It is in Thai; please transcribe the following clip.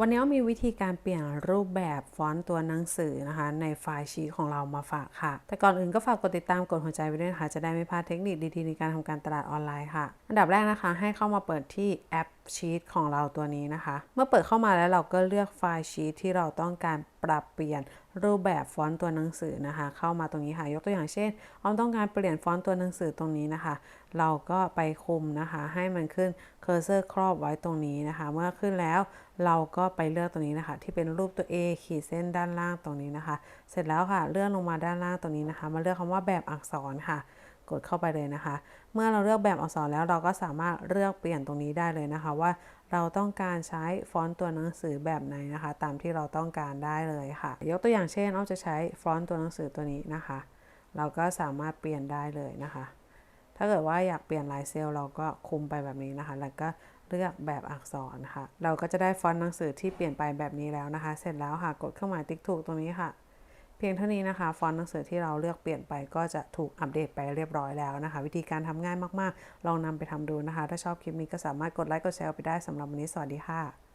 วันนี้มีวิธีการเปลี่ยนรูปแบบฟอนต์ตัวหนังสือนะคะ ในไฟล์ชีตของเรามาฝากค่ะ แต่ก่อนอื่นก็ฝากกดติดตามกดหัวใจไว้ด้วยนะคะ จะได้ไม่พลาดเทคนิคดีๆในการทำการตลาดออนไลน์ค่ะ อันดับแรกนะคะให้เข้ามาเปิดที่แอปชีตของเราตัวนี้นะคะ เมื่อเปิดเข้ามาแล้วเราก็เลือกไฟล์ชีตที่เราต้องการปรับเปลี่ยน รูปแบบฟอนต์ตัวหนังสือนะคะ เข้ามาตรงนี้ค่ะยกตัวอย่างเช่นออมต้องการเปลี่ยนฟอนต์ตัวหนังสือตรงนี้นะคะ เราก็ไปคุมนะคะ ให้มันขึ้นเคอร์เซอร์ครอบไว้ตรงนี้นะคะ เมื่อขึ้นแล้วเราก็ไปเลือกตรงนี้นะคะ ที่เป็นรูปตัว A ขีดเส้นด้านล่างตรงนี้นะคะ เสร็จแล้วค่ะเลื่อนลงมาด้านล่างตรงนี้นะคะ มาเลือกคำว่าแบบอักษรค่ะ กดเข้าไปเลยนะคะ เมื่อเราเลือกแบบอักษรแล้วเราก็สามารถเลือกเปลี่ยนตรงนี้ได้เลยนะคะว่าเราต้องการใช้ฟอนต์ตัวหนังสือแบบไหนนะคะ ตามที่เราต้องการได้เลยค่ะ ยกตัวอย่างเช่นเราจะใช้ฟอนต์ตัวหนังสือตัวนี้นะคะ เราก็สามารถเปลี่ยนได้เลยนะคะ ถ้าเกิดว่าอยากเปลี่ยนลายเซลล์เราก็คุมไปแบบนี้นะคะ แล้วก็เลือกแบบอักษรค่ะ เราก็จะได้ฟอนต์หนังสือที่เปลี่ยนไปแบบนี้แล้วนะคะ เสร็จแล้วค่ะ กดเครื่องหมายติ๊กถูกตรงนี้ค่ะ เพียงเท่านี้นะคะฟอนต์หนังสือที่เราเลือกเปลี่ยนไปก็จะถูกอัปเดตไปเรียบร้อยแล้วนะคะ วิธีการทำง่ายมากๆ ลองนำไปทำดูนะคะ ถ้าชอบคลิปนี้ก็สามารถกดไลค์กดแชร์ไปได้สำหรับวันนี้สวัสดีค่ะ